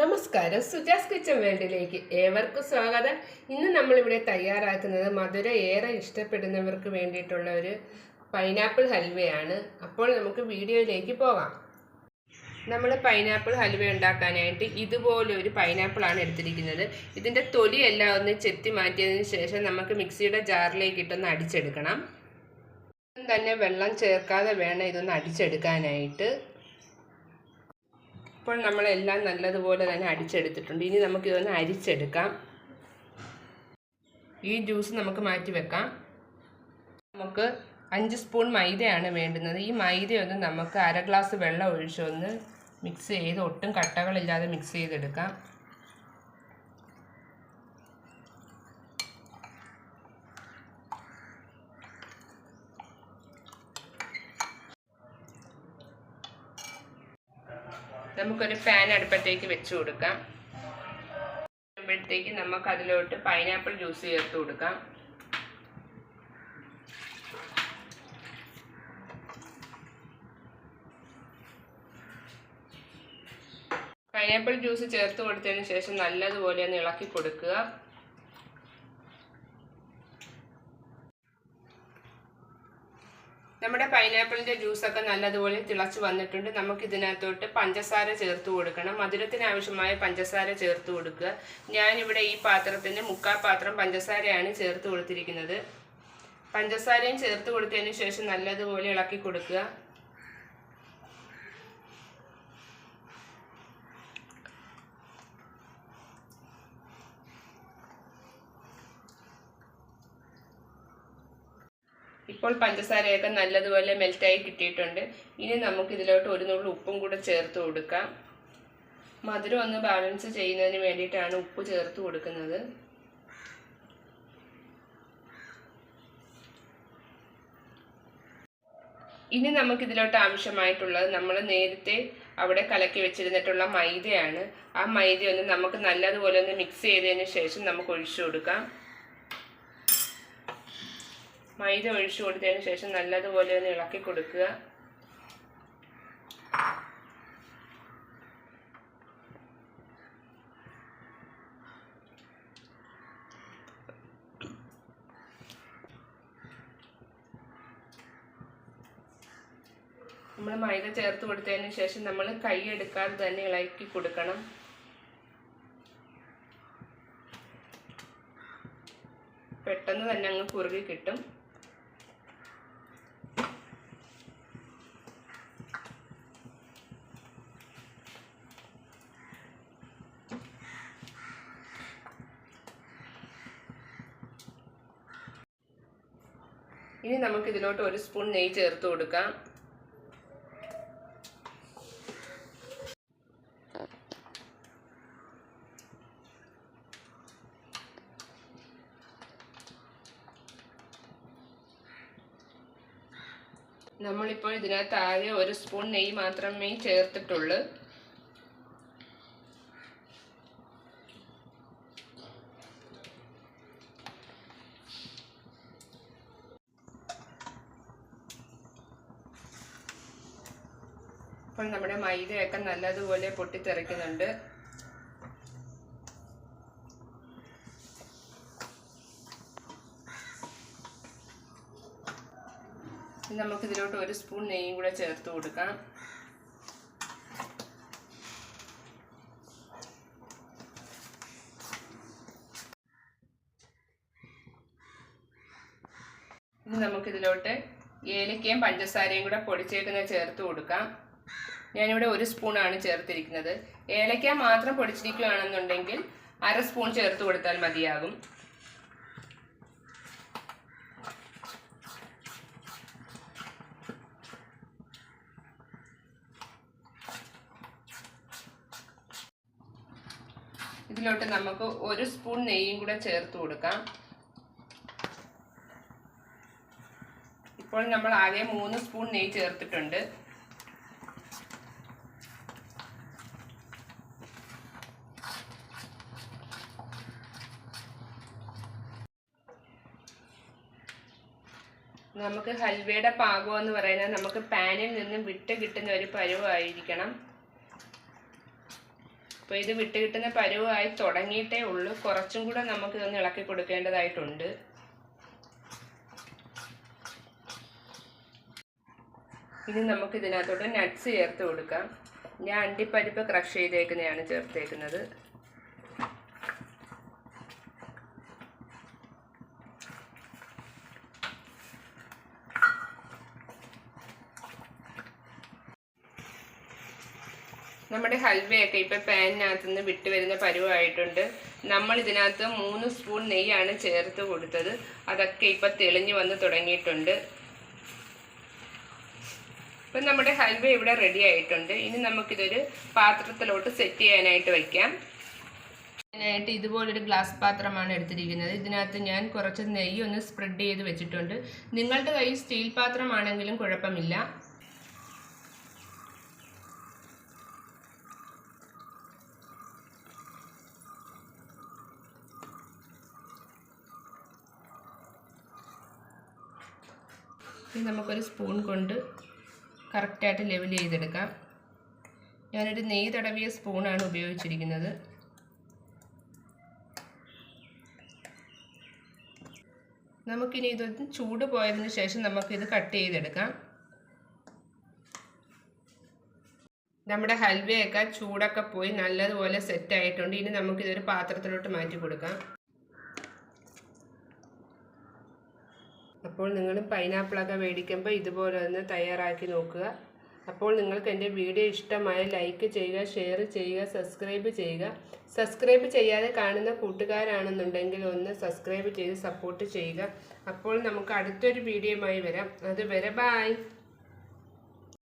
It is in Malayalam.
നമസ്കാരം. സുജാസ് കിച്ചൻ വേൾഡിലേക്ക് ഏവർക്കും സ്വാഗതം. ഇന്ന് നമ്മളിവിടെ തയ്യാറാക്കുന്നത് മധുര ഏറെ ഇഷ്ടപ്പെടുന്നവർക്ക് വേണ്ടിയിട്ടുള്ള ഒരു പൈനാപ്പിൾ ഹൽവയാണ്. അപ്പോൾ നമുക്ക് വീഡിയോയിലേക്ക് പോകാം. നമ്മൾ പൈനാപ്പിൾ ഹൽവ ഉണ്ടാക്കാനായിട്ട് ഇതുപോലെ ഒരു പൈനാപ്പിളാണ് എടുത്തിരിക്കുന്നത്. ഇതിന്റെ തൊലിയെല്ലാം ഒന്ന് ചെത്തി മാറ്റിയതിന് ശേഷം നമുക്ക് മിക്സിയുടെ ജാറിലേക്ക് ഇട്ടൊന്ന് അടിച്ചെടുക്കണം തന്നെ വെള്ളം ചേർക്കാതെ വേണം ഇതൊന്ന് അടിച്ചെടുക്കാനായിട്ട്. ഇപ്പോൾ നമ്മളെല്ലാം നല്ലതുപോലെ തന്നെ അടിച്ചെടുത്തിട്ടുണ്ട്. ഇനി നമുക്ക് ഇതൊന്ന് അരിച്ചെടുക്കാം. ഈ ജ്യൂസ് നമുക്ക് മാറ്റി വെക്കാം. നമുക്ക് അഞ്ച് സ്പൂൺ മൈദയാണ് വേണ്ടുന്നത്. ഈ മൈദയൊന്ന് നമുക്ക് അര ഗ്ലാസ് വെള്ളം ഒഴിച്ചൊന്ന് മിക്സ് ചെയ്ത് ഒട്ടും കട്ടകളില്ലാതെ മിക്സ് ചെയ്തെടുക്കാം. നമുക്കൊരു പാൻ അടുപ്പത്തേക്ക് വെച്ച് കൊടുക്കാം. ത്തേക്ക് നമുക്ക് അതിലോട്ട് പൈനാപ്പിൾ ജ്യൂസ് ചേർത്ത് കൊടുക്കാം. പൈനാപ്പിൾ ജ്യൂസ് ചേർത്ത് കൊടുത്തതിന് ശേഷം നല്ലതുപോലെ ഒന്ന് ഇളക്കി കൊടുക്കുക. നമ്മുടെ പൈനാപ്പിളിന്റെ ജ്യൂസൊക്കെ നല്ലതുപോലെ തിളച്ച് വന്നിട്ടുണ്ട്. നമുക്ക് ഇതിനകത്തോട്ട് പഞ്ചസാര ചേർത്ത് കൊടുക്കണം. മധുരത്തിന് ആവശ്യമായ പഞ്ചസാര ചേർത്ത് കൊടുക്കുക. ഞാനിവിടെ ഈ പാത്രത്തിന് മുക്കാൽ പാത്രം പഞ്ചസാരയാണ് ചേർത്ത് കൊടുത്തിരിക്കുന്നത്. പഞ്ചസാരയും ചേർത്ത് കൊടുത്തതിന് ശേഷം നല്ലതുപോലെ ഇളക്കി കൊടുക്കുക. ഇപ്പോൾ പഞ്ചസാരയൊക്കെ നല്ലതുപോലെ മെൽറ്റായി കിട്ടിയിട്ടുണ്ട്. ഇനി നമുക്ക് ഇതിലോട്ട് ഒരു നുള്ളു ഉപ്പും കൂടെ ചേർത്ത് കൊടുക്കാം. മധുരം ഒന്ന് ബാലൻസ് ചെയ്യുന്നതിന് വേണ്ടിയിട്ടാണ് ഉപ്പ് ചേർത്ത് കൊടുക്കുന്നത്. ഇനി നമുക്ക് ഇതിലോട്ട് ആവശ്യമായിട്ടുള്ളത് നമ്മൾ നേരത്തെ അവിടെ കലക്കി വെച്ചിരുന്നിട്ടുള്ള മൈദയാണ്. ആ മൈദ ഒന്ന് നമുക്ക് നല്ലതുപോലെ ഒന്ന് മിക്സ് ചെയ്തതിന് ശേഷം നമുക്ക് ഒഴിച്ചു കൊടുക്കാം. മൈദ ഒഴിച്ചു കൊടുത്തതിന് ശേഷം നല്ലതുപോലെ ഒന്ന് ഇളക്കി കൊടുക്കുക. നമ്മൾ മൈദ ചേർത്ത് കൊടുത്തതിന് ശേഷം നമ്മൾ കൈ എടുക്കാതെ തന്നെ ഇളക്കി കൊടുക്കണം. പെട്ടെന്ന് തന്നെ അങ്ങ് കുറുകി കിട്ടും. ഇനി നമുക്ക് ഇതിലോട്ട് ഒരു സ്പൂൺ നെയ്യ് ചേർത്ത് കൊടുക്കാം. നമ്മളിപ്പോൾ ഇതിനകത്ത് ആകെ ഒരു സ്പൂൺ നെയ്യ് മാത്രമേ ചേർത്തിട്ടുള്ളൂ. ഇപ്പോൾ നമ്മുടെ മൈദയൊക്കെ നല്ലതുപോലെ പൊട്ടിത്തെറിക്കുന്നുണ്ട്. നമുക്കിതിലോട്ട് ഒരു സ്പൂൺ നെയ്യും കൂടെ ചേർത്ത് കൊടുക്കാം. ഇനി നമുക്കിതിലോട്ട് ഏലക്കയും പഞ്ചസാരയും കൂടെ പൊടിച്ചേക്കുന്ന ചേർത്ത് കൊടുക്കാം. ഞാനിവിടെ ഒരു സ്പൂണാണ് ചേർത്തിരിക്കുന്നത്. ഏലക്ക മാത്രം പൊടിച്ചിരിക്കുകയാണെന്നുണ്ടെങ്കിൽ അര സ്പൂൺ ചേർത്ത് കൊടുത്താൽ മതിയാകും. ഇതിലോട്ട് നമുക്ക് ഒരു സ്പൂൺ നെയ്യും കൂടെ ചേർത്ത് കൊടുക്കാം. ഇപ്പോൾ നമ്മൾ ആകെ മൂന്ന് സ്പൂൺ നെയ്യ് ചേർത്തിട്ടുണ്ട്. നമുക്ക് ഹൽവയുടെ പാകം എന്ന് പറയുന്നത് നമുക്ക് പാനിൽ നിന്നും വിട്ട് കിട്ടുന്ന ഒരു പരുവായിരിക്കണം. അപ്പോൾ ഇത് വിട്ട് കിട്ടുന്ന പരുവായി തുടങ്ങിയിട്ടേ ഉള്ളൂ. കുറച്ചും കൂടെ നമുക്ക് ഇതൊന്ന് ഇളക്കി കൊടുക്കേണ്ടതായിട്ടുണ്ട്. ഇനി നമുക്ക് ഇതിനകത്തോട്ട് നട്ട്സ് ചേർത്ത് കൊടുക്കാം. ഞാൻ അണ്ടിപ്പരിപ്പ് ക്രഷ് ചെയ്തേക്കുന്നതാണ് ചേർത്തേക്കുന്നത്. നമ്മുടെ ഹൽവയൊക്കെ ഇപ്പം പാനിനകത്ത് നിന്ന് വിട്ട് വരുന്ന പരുവായിട്ടുണ്ട്. നമ്മൾ ഇതിനകത്ത് മൂന്ന് സ്പൂൺ നെയ്യാണ് ചേർത്ത് കൊടുത്തത്. അതൊക്കെ ഇപ്പം തെളിഞ്ഞു വന്ന് തുടങ്ങിയിട്ടുണ്ട്. ഇപ്പം നമ്മുടെ ഹൽവ ഇവിടെ റെഡി ആയിട്ടുണ്ട്. ഇനി നമുക്കിതൊരു പാത്രത്തിലോട്ട് സെറ്റ് ചെയ്യാനായിട്ട് വയ്ക്കാം അതിനായിട്ട് ഇതുപോലൊരു ഗ്ലാസ് പാത്രമാണ് എടുത്തിരിക്കുന്നത്. ഇതിനകത്ത് ഞാൻ കുറച്ച് നെയ്യ് ഒന്ന് സ്പ്രെഡ് ചെയ്ത് വെച്ചിട്ടുണ്ട്. നിങ്ങളുടെ കയ്യിൽ സ്റ്റീൽ പാത്രമാണെങ്കിലും കുഴപ്പമില്ല. ഇനി നമുക്കൊരു സ്പൂൺ കൊണ്ട് കറക്റ്റായിട്ട് ലെവൽ ചെയ്തെടുക്കാം. ഞാനൊരു നെയ്യ് തടവിയ സ്പൂണാണ് ഉപയോഗിച്ചിരിക്കുന്നത്. നമുക്കിനി ഇത് ചൂട് പോയതിന് ശേഷം നമുക്കിത് കട്ട് ചെയ്തെടുക്കാം. നമ്മുടെ ഹൽവയൊക്കെ ചൂടൊക്കെ പോയി നല്ലതുപോലെ സെറ്റായിട്ടുണ്ട്. ഇനി നമുക്കിതൊരു പാത്രത്തിലോട്ട് മാറ്റി കൊടുക്കാം. അപ്പോൾ നിങ്ങൾ പൈനാപ്പിളൊക്കെ മേടിക്കുമ്പോൾ ഇതുപോലെ ഒന്ന് തയ്യാറാക്കി നോക്കുക. അപ്പോൾ നിങ്ങൾക്ക് എന്റെ വീഡിയോ ഇഷ്ടമായ ലൈക്ക് ചെയ്യുക ഷെയർ ചെയ്യുക സബ്സ്ക്രൈബ് ചെയ്യുക. സബ്സ്ക്രൈബ് ചെയ്യാതെ കാണുന്ന കൂട്ടുകാരാണെന്നുണ്ടെങ്കിൽ ഒന്ന് സബ്സ്ക്രൈബ് ചെയ്ത് സപ്പോർട്ട് ചെയ്യുക. അപ്പോൾ നമുക്ക് അടുത്തൊരു വീഡിയോയുമായി വരാം. അതുവരെ ബായ്.